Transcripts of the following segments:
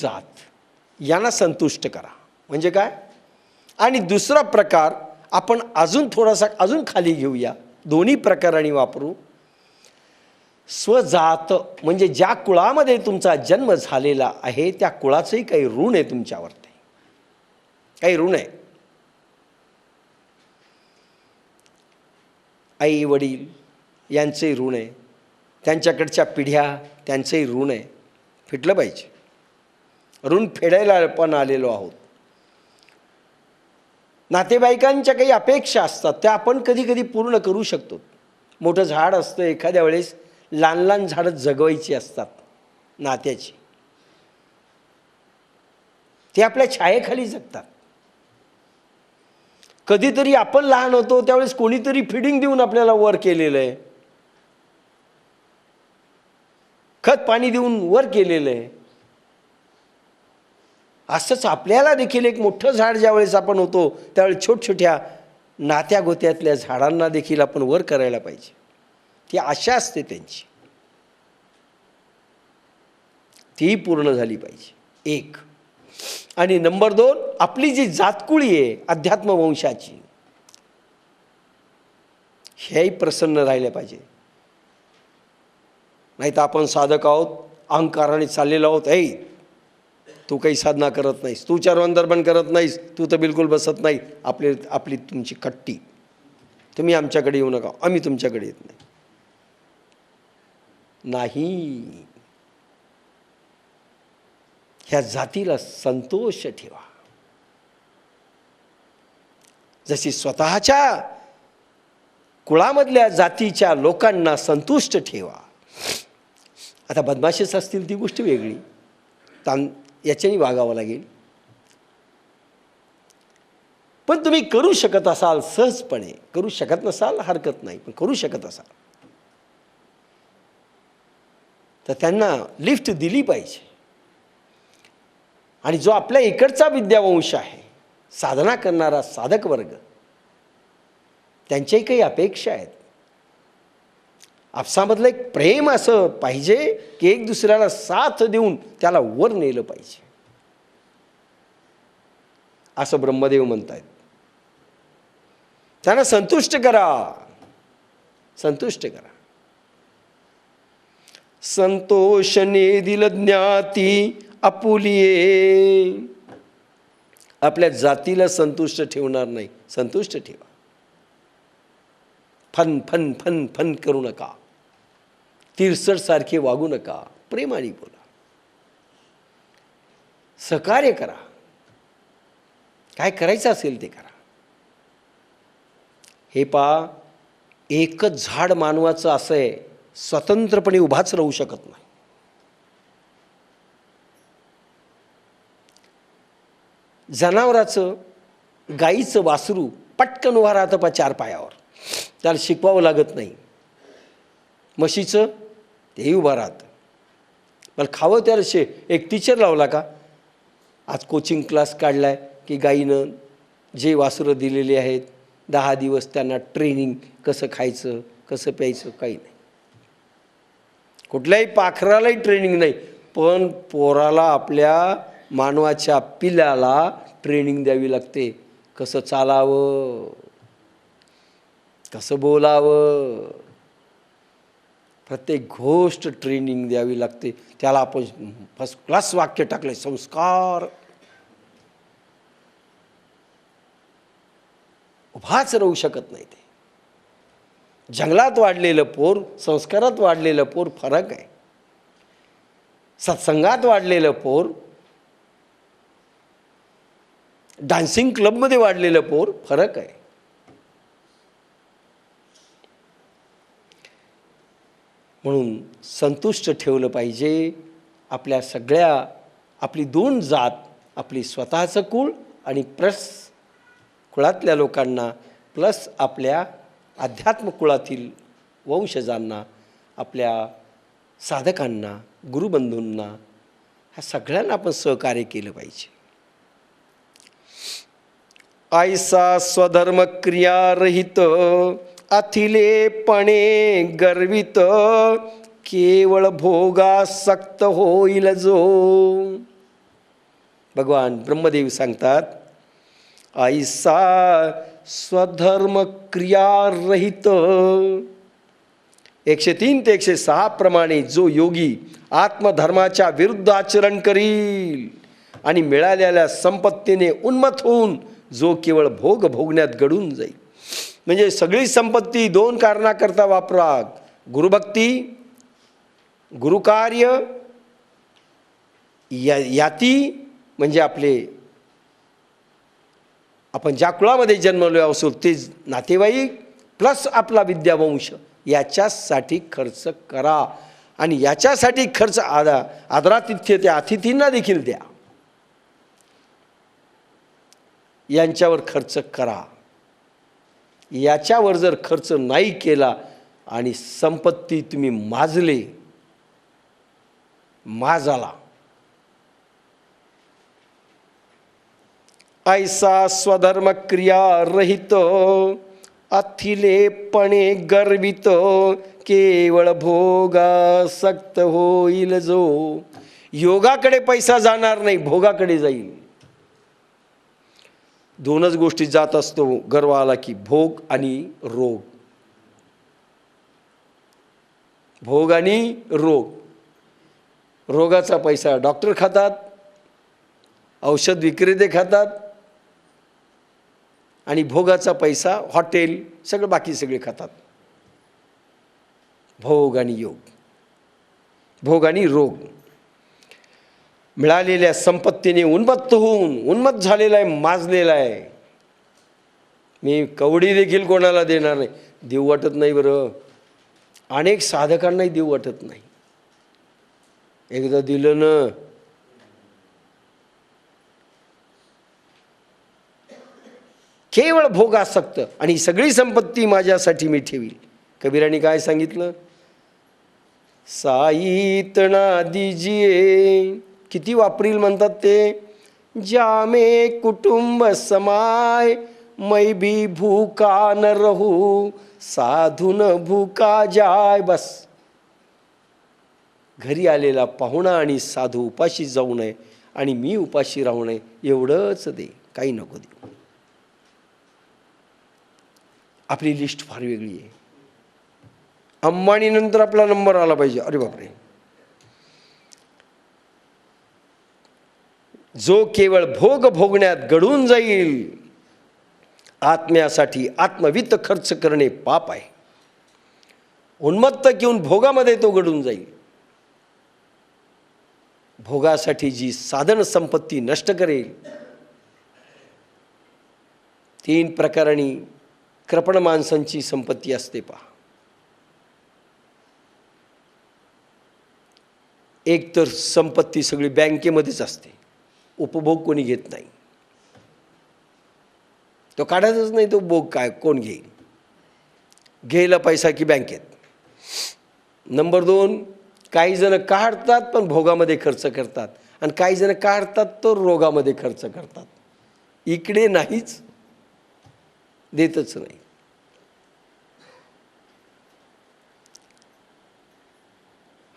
जात. यांना संतुष्ट करा. म्हणजे काय? आणि दुसरा प्रकार आपण अजून थोडासा अजून खाली घेऊया. दोन्ही प्रकारांनी वापरू. स्वजात म्हणजे ज्या कुळामध्ये तुमचा जन्म झालेला आहे त्या कुळाचंही काही ऋण आहे तुमच्यावरती. काही ऋण आहे. आई वडील यांचंही ऋण आहे. त्यांच्याकडच्या पिढ्या त्यांचंही ऋण आहे. फिटलं पाहिजे. ऋण फेडायला पण आलेलो आहोत. नातेवाईकांच्या काही अपेक्षा असतात त्या आपण कधी कधी पूर्ण करू शकतो. मोठं झाड असतं एखाद्या वेळेस लहान लहान झाडं जगवायची असतात नात्याची. ते आपल्या छायेखाली जगतात. कधीतरी आपण लहान होतो त्यावेळेस कोणीतरी फिडिंग देऊन आपल्याला वर केलेलं आहे. खत पाणी देऊन वर केलेलं आहे. असंच आपल्याला देखील एक मोठं झाड ज्यावेळेस आपण होतो त्यावेळेस छोटछोट्या नात्या गोत्यातल्या झाडांना देखील आपण वर करायला पाहिजे. ती आशा असते त्यांची. ती पूर्ण झाली पाहिजे. एक. आणि नंबर दोन आपली जी जातकुळी आहे अध्यात्म वंशाची हेही प्रसन्न राहिले पाहिजे. नाही तर आपण साधक आहोत अहंकाराने चाललेलो आहोत ऐ तू काही साधना करत नाहीस. तू चारवंदर करत नाहीस. तू तर बिलकुल बसत नाही. आपली आपली तुमची कट्टी. तुम्ही आमच्याकडे येऊ नका. आम्ही तुमच्याकडे येत नाही. नाही. ह्या जातीला संतोष ठेवा. जशी स्वतःच्या कुळामधल्या जातीच्या लोकांना संतुष्ट ठेवा. आता बदमाशीच असतील ती गोष्ट वेगळी. तां याच्याने वागावं लागेल. पण तुम्ही करू शकत असाल सहजपणे. करू शकत नसाल हरकत नाही पण करू शकत असाल. तर त्यांना लिफ्ट दिली पाहिजे. आणि जो आपल्या इकडचा विद्यावंश आहे साधना करणारा साधक वर्ग त्यांच्याही काही अपेक्षा आहेत. आपसामधलं एक प्रेम असं पाहिजे की एक दुसऱ्याला साथ देऊन त्याला वर नेलं पाहिजे. असं ब्रह्मदेव म्हणतायत. त्यांना संतुष्ट करा. संतुष्ट करा. संतोषने दिल ज्ञाती आपुलिये आपल्या जातीला संतुष्ट ठेवणार नाही. संतुष्ट ठेवा. फन फन फन फन करू नका. सारखे वागू नका. प्रेमाने बोला. सहकार्य करा. काय करायचं असेल ते करा. हे पा एकच झाड मानवाचं असं आहे स्वतंत्रपणे उभाच राहू शकत नाही. जनावराचं गाईचं वासरू पटकन उभा राहतं पा चार पायावर. त्याला शिकवावं लागत नाही. म्हशीचं तेही उभं राहतं. मला खावं त्याला शे एक टीचर लावला का? आज कोचिंग क्लास काढला आहे की गाईनं जे वासुरं दिलेली आहेत दहा दिवस त्यांना ट्रेनिंग कसं खायचं कसं प्यायचं काही नाही. कुठल्याही पाखरालाही ट्रेनिंग नाही पण पोराला आपल्या मानवाच्या पिल्याला ट्रेनिंग द्यावी लागते. कसं चालावं? कसं बोलावं? प्रत्येक गोष्ट ट्रेनिंग द्यावी लागते. त्याला आपण फर्स्ट क्लास वाक्य टाकले संस्कार. उभाच राहू शकत नाही ते. जंगलात वाढलेलं पोर संस्कारात वाढलेलं पोर फरक आहे. सत्संगात वाढलेलं पोर डान्सिंग क्लबमध्ये वाढलेलं पोर फरक आहे. म्हणून संतुष्ट ठेवलं पाहिजे. आपल्या सगळ्या आपली दोन जात आपली स्वतःचं कुळ आणि प्लस कुळातल्या लोकांना प्लस आपल्या अध्यात्म कुळातील वंशजांना आपल्या साधकांना गुरुबंधूंना ह्या सगळ्यांना आपण सहकार्य केलं पाहिजे. आयसा स्वधर्म क्रियारहित अथिलेपणे गर्वित केवळ भोगासक्त होईल जो. भगवान ब्रह्मदेव सांगतात ऐसा स्वधर्म क्रियारहित. एकशे तीन ते एकशे सहा प्रमाणे जो योगी आत्मधर्माच्या विरुद्ध आचरण करील आणि मिळालेल्या संपत्तीने उन्मत होऊन जो केवळ भोग भोगण्यात घडून जाईल. म्हणजे सगळी संपत्ती दोन कारणाकरता वापरा. गुरुभक्ती गुरुकार्य या याती म्हणजे आपले आपण ज्या कुळामध्ये जन्मलो असो ते नातेवाईक प्लस आपला विद्यावंश याच्यासाठी खर्च करा. आणि याच्यासाठी खर्च आदा आदरातिथ्य त्या अतिथींना देखील द्या. यांच्यावर खर्च करा. याच्यावर जर खर्च नाही केला आणि संपत्ती तुम्ही माजले माजाला. ऐसा स्वधर्म क्रिया रहित अथिलेपणे गर्वित केवळ भोगासक्त होईल जो. योगाकडे पैसा जाणार नाही भोगाकडे जाईल. दोनच गोष्टी जात असतो गर्व आला की भोग आणि रोग. भोग आणि रोग. रोगाचा पैसा डॉक्टर खातात औषध विक्रेते खातात आणि भोगाचा पैसा हॉटेल सगळं बाकी सगळे खातात. भोग आणि योग. भोग आणि रोग. मिळालेल्या संपत्तीने उन्मत्त होऊन उन्मत्त झालेला आहे माजलेला आहे. मी कवडी देखील कोणाला देणार नाही. देऊ वाटत नाही बरं. अनेक साधकांनाही देऊ वाटत नाही. एकदा दिलं ना. केवळ भोग आसक्त आणि सगळी संपत्ती माझ्यासाठी मी ठेवी कबीराने काय सांगितलं? साईतना दिजिये किती वापरील म्हणतात ते? जामे कुटुंब समाय मै भी भूका न रहू साधून भूका जाय बस. घरी आलेला पाहुणा आणि साधू उपाशी जाऊ नये आणि मी उपाशी राहू नये एवढंच दे काही नको देऊ. आपली लिस्ट फार वेगळी आहे. अंबानीनंतर आपला नंबर आला पाहिजे. अरे बापरे. जो केवळ भोग भोगण्यात घडून जाईल आत्म्यासाठी आत्मवित्त खर्च करणे पाप आहे. उन्मत्त घेऊन भोगामध्ये तो घडून जाईल. भोगासाठी जी साधन संपत्ती नष्ट करेल तीन प्रकारांनी कृपण माणसांची संपत्ती असते पहा. एक तर संपत्ती सगळी बँकेमध्येच असते. उपभोग कोणी घेत नाही. तो काढायचाच नाही तो भोग काय कोण घेईल? घ्यायला पैसा की बँकेत नंबर दोन काही जण काढतात पण भोगामध्ये खर्च करतात. आणि काही जण काढतात तर रोगामध्ये खर्च करतात. इकडे नाहीच देतच नाही.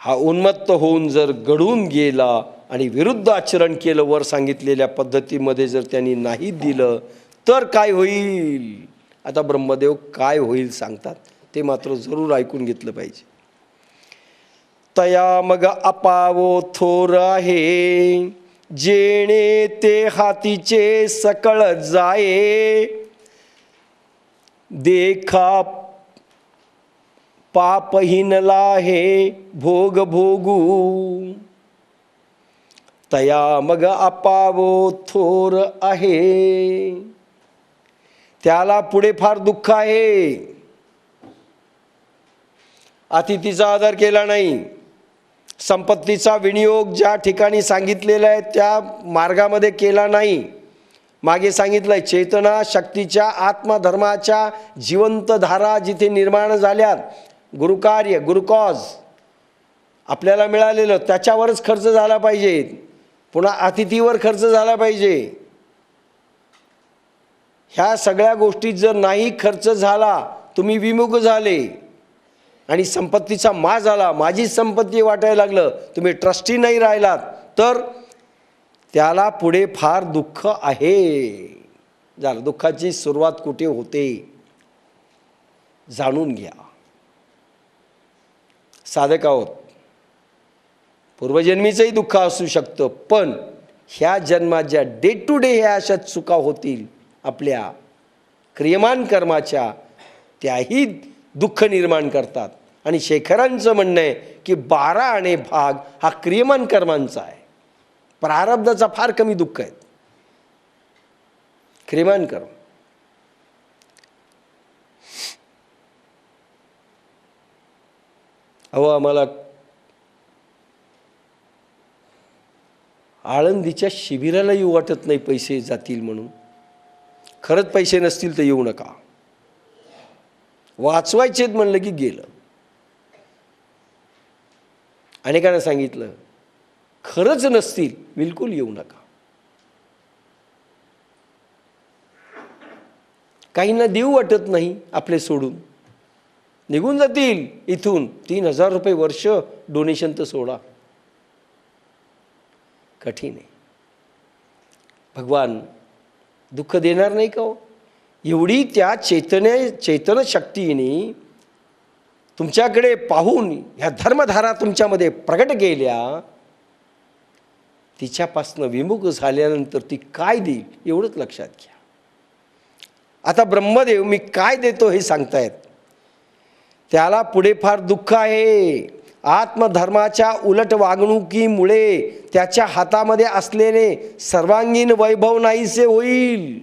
हा उन्मत्त होऊन जर घडून गेला आणि विरुद्ध आचरण केलं वर सांगितलेल्या पद्धतीमध्ये जर त्यांनी नाही दिलं तर काय होईल? आता ब्रह्मदेव काय होईल सांगतात ते मात्र जरूर ऐकून घेतलं पाहिजे. तया मग अपावो थोर आहे जेणे ते हातीचे सकळ जाये. देखा पापहीनला हे भोग भोगू. तया मग अपावो थोर आहे. त्याला पुढे फार दुःख आहे. अतिथीचा आदर केला नाही. संपत्तीचा विनियोग ज्या ठिकाणी सांगितलेला आहे त्या मार्गामध्ये केला नाही. मागे सांगितलंय चेतना शक्तीच्या आत्मधर्माच्या जिवंत धारा जिथे निर्माण झाल्यात गुरुकार्य गुरुकॉज आपल्याला मिळालेलं त्याच्यावरच खर्च झाला पाहिजे. पुन्हा अतिथीवर खर्च झाला पाहिजे. ह्या सगळ्या गोष्टीत जर नाही खर्च झाला तुम्ही विमुख झाले. आणि संपत्तीचा मा झाला माझी संपत्ती वाटायला लागलं तुम्ही ट्रस्टी नाही राहिलात तर त्याला पुढे फार दुःख आहे. झालं दुःखाची सुरुवात कुठे होते? जाणून घ्या. साधक आहोत पूर्वजन्मीचंही दुःख असू शकतं पण ह्या जन्मात ज्या डे टू डे ह्या अशा चुका होतील आपल्या क्रियमान कर्माच्या त्याही दुःख निर्माण करतात. आणि शेखरांचं म्हणणं आहे की बारा आणि भाग हा क्रियमान कर्मांचा आहे. प्रारब्धाचा फार कमी दुःख आहेत. क्रियमान कर्म. अहो आम्हाला आळंदीच्या शिबिराला येऊ वाटत नाही पैसे जातील म्हणून. खरंच पैसे नसतील तर येऊ नका. वाचवायचेत म्हणलं की गेलं. अनेकांना सांगितलं खरंच नसतील बिलकुल येऊ नका. काहींना देऊ वाटत नाही आपले सोडून. निघून जातील इथून. तीन हजार रुपये वर्ष डोनेशन तर सोडा. कठीण आहे. भगवान दुःख देणार नाही का हो? एवढी त्या चैतन्य चैतन्य शक्तीने तुमच्याकडे पाहून ह्या धर्मधारा तुमच्यामध्ये प्रगट केल्या तिच्यापासनं विमुख झाल्यानंतर ती काय देईल एवढंच लक्षात घ्या. आता ब्रह्मदेव मी काय देतो हे सांगतायत. त्याला पुढे फार दुःख आहे. आत्मधर्माच्या उलट वागणुकीमुळे त्याच्या हातामध्ये असलेले सर्वांगीण वैभव नाहीसे होईल.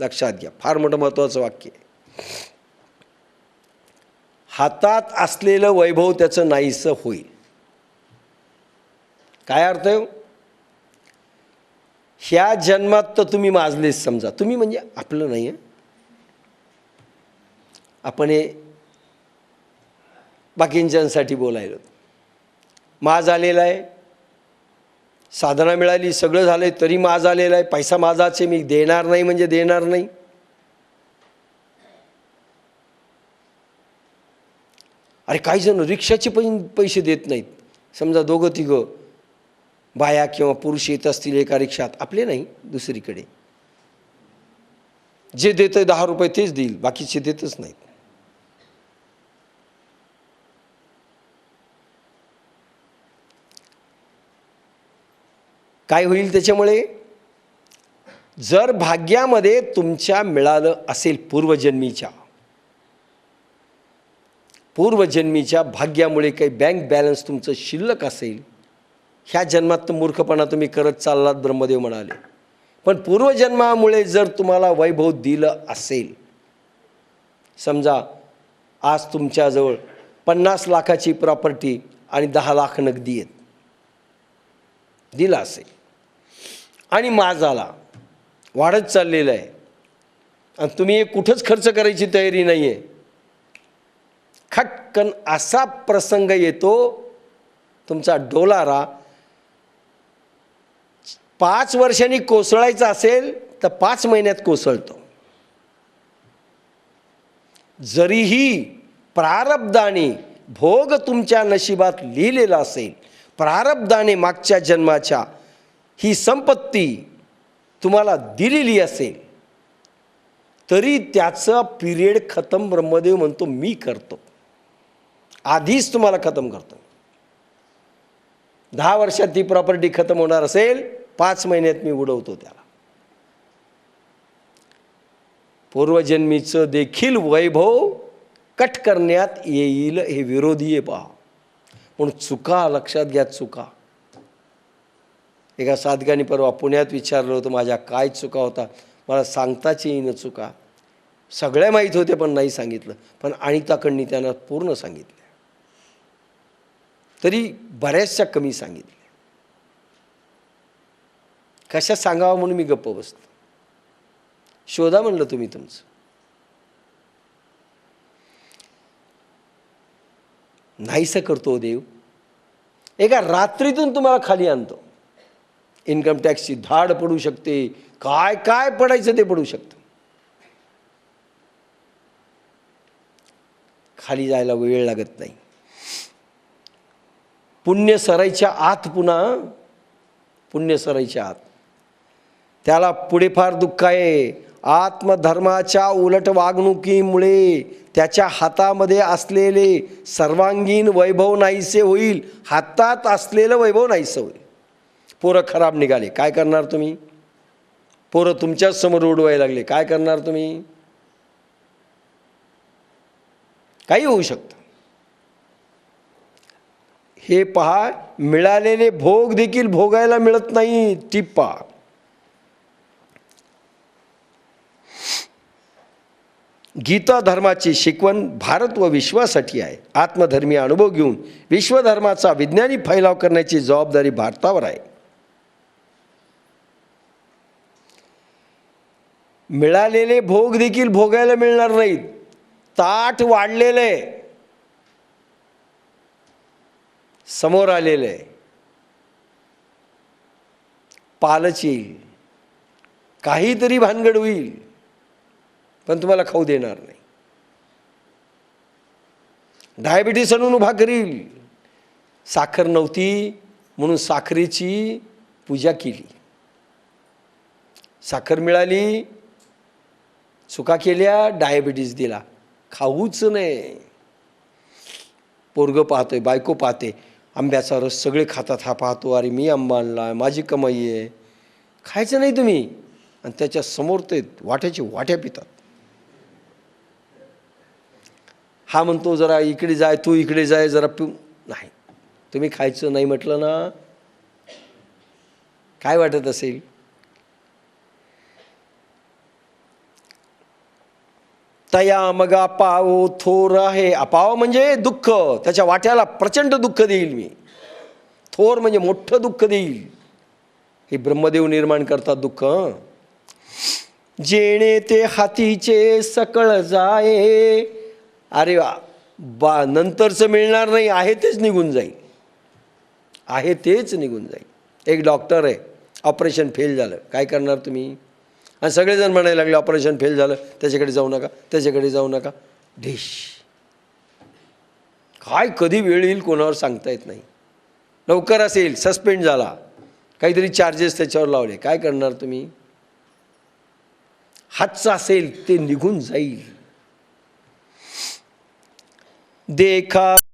लक्षात घ्या फार मोठं महत्त्वाचं वाक्य आहे. हातात असलेलं वैभव त्याचं नाहीसं होईल. काय अर्थ आहे हो? ह्या जन्मात तर तुम्ही माजलेच समजा. तुम्ही म्हणजे आपलं नाही आहे आपण हे बाकींच्यांसाठी बोलायलो. माज आलेला आहे. साधना मिळाली सगळं झालं आहे तरी माज आलेला आहे. पैसा माझाच आहे मी देणार नाही म्हणजे देणार नाही. अरे काही जण रिक्षाचे पण पैसे देत नाहीत. समजा दोघं तिघं बाया किंवा पुरुष येत असतील एका रिक्षात आपले नाही दुसरीकडे. जे देतं दहा रुपये तेच देईल बाकीचे देतच नाहीत. काय होईल त्याच्यामुळे? जर भाग्यामध्ये तुमच्या मिळालं असेल पूर्वजन्मीच्या पूर्वजन्मीच्या भाग्यामुळे काही बँक बॅलन्स तुमचं शिल्लक असेल ह्या जन्मात तर मूर्खपणा तुम्ही करत चाललात ब्रह्मदेव म्हणाले. पण पूर्वजन्मामुळे जर तुम्हाला वैभव दिलं असेल समजा आज तुमच्याजवळ पन्नास लाखाची प्रॉपर्टी आणि दहा लाख नगदी आहेत दिला असेल. आणि माझाला. वाढत चाललेलं आहे. आणि तुम्ही कुठंच खर्च करायची तयारी नाही आहे खटकन असा प्रसंग येतो तुमचा डोलारा. पाच वर्षांनी कोसळायचा असेल तर पाच महिन्यात कोसळतो. जरीही प्रारब्धाने भोग तुमच्या नशिबात लिहिलेला असेल प्रारब्धाने मागच्या जन्माच्या ही संपत्ती तुम्हाला दिलेली असेल तरी त्याचा पिरियड खतम ब्रह्मदेव म्हणतो मी करतो. आधीच तुम्हाला खतम करतो. दहा वर्षात ती प्रॉपर्टी खतम होणार असेल पाच महिन्यात मी उडवतो त्याला. पूर्वजन्मीचं देखील वैभव कट करण्यात येईल हे विरोधी आहे पहा. म्हणून चुका लक्षात घ्या चुका. एका साधकाने परवा पुण्यात विचारलं होतं माझ्या काय चुका होता? मला सांगताच येईन चुका. सगळ्या माहीत होते पण नाही सांगितलं. पण अनिताकडनी त्यांना पूर्ण सांगितलं. तरी बऱ्याचशा कमी सांगितल्या. कशा सांगावं म्हणून मी गप्प बसलो शोधा म्हणलं तुम्ही तुमचं. नाहीसं करतो हो देव. एका रात्रीतून तुम्हाला खाली आणतो. इन्कम टॅक्सची धाड पडू शकते. काय काय पडायचं ते पडू शकतं. खाली जायला वेळ लागत नाही. पुण्य सरायच्या आत पुन्हा पुण्य सरायच्या आत. त्याला पुढे फार दुःख आहे. आत्मधर्माच्या उलट वागणुकीमुळे त्याच्या हातामध्ये असलेले सर्वांगीण वैभव नाहीसे होईल. हातात असलेलं वैभव नाहीसं होईल. पोरं खराब निघाले. काय करणार तुम्ही? पोरं तुमच्याच समोर उडवायला लागले. काय करणार तुम्ही? काही होऊ शकतं. हे पहा मिळालेले भोग देखील भोगायला मिळत नाही टीप पहा गीता धर्माची शिकवण भारत व विश्वासाठी आहे. आत्मधर्मी अनुभव घेऊन विश्वधर्माचा विज्ञानी फैलाव करण्याची जबाबदारी भारतावर आहे. मिळालेले भोग देखील भोगायला मिळणार नाहीत. ताट वाढलेलं आहे. समोर आलेलं आहे. पालच येईल. काहीतरी भानगड होईल. पण तुम्हाला खाऊ देणार नाही. डायबिटीस आणून उभा करील. साखर नव्हती म्हणून साखरेची पूजा केली. साखर मिळाली. चुका केल्या डायबिटीज दिला. खाऊच नाही पोरगं पाहतोय बायको पाहते. आंब्याचा रस सगळे खातात हा पाहतो अरे मी आंबा आणला माझी कमाई आहे. खायचं नाही तुम्ही. आणि त्याच्यासमोर ते वाट्याची वाट्या पितात. हा म्हणतो जरा इकडे जाय तू इकडे जाय जरा पिऊ नाही. तुम्ही खायचं नाही म्हटलं ना काय वाटत असेल? तया मग अपाव थोर आहे. अपाव म्हणजे दुःख. त्याच्या वाट्याला प्रचंड दुःख देईल मी. थोर म्हणजे मोठं दुःख देईल. हे ब्रह्मदेव निर्माण करतात दुःख. जेणे ते हातीचे सकळ जाये. अरे वा. बा नंतरचं मिळणार नाही. आहे तेच निघून जाईल. आहे तेच निघून जाईल. एक डॉक्टर आहे. ऑपरेशन फेल झालं. काय करणार तुम्ही? आणि सगळेजण म्हणायला लागले ऑपरेशन फेल झालं त्याच्याकडे जाऊ नका त्याच्याकडे जाऊ नका. ढिश काय कधी वेळ येईल कोणावर सांगता येत नाही. लवकर असेल सस्पेंड झाला. काहीतरी चार्जेस त्याच्यावर लावले. काय करणार तुम्ही? हातचं असेल ते निघून जाईल. देखा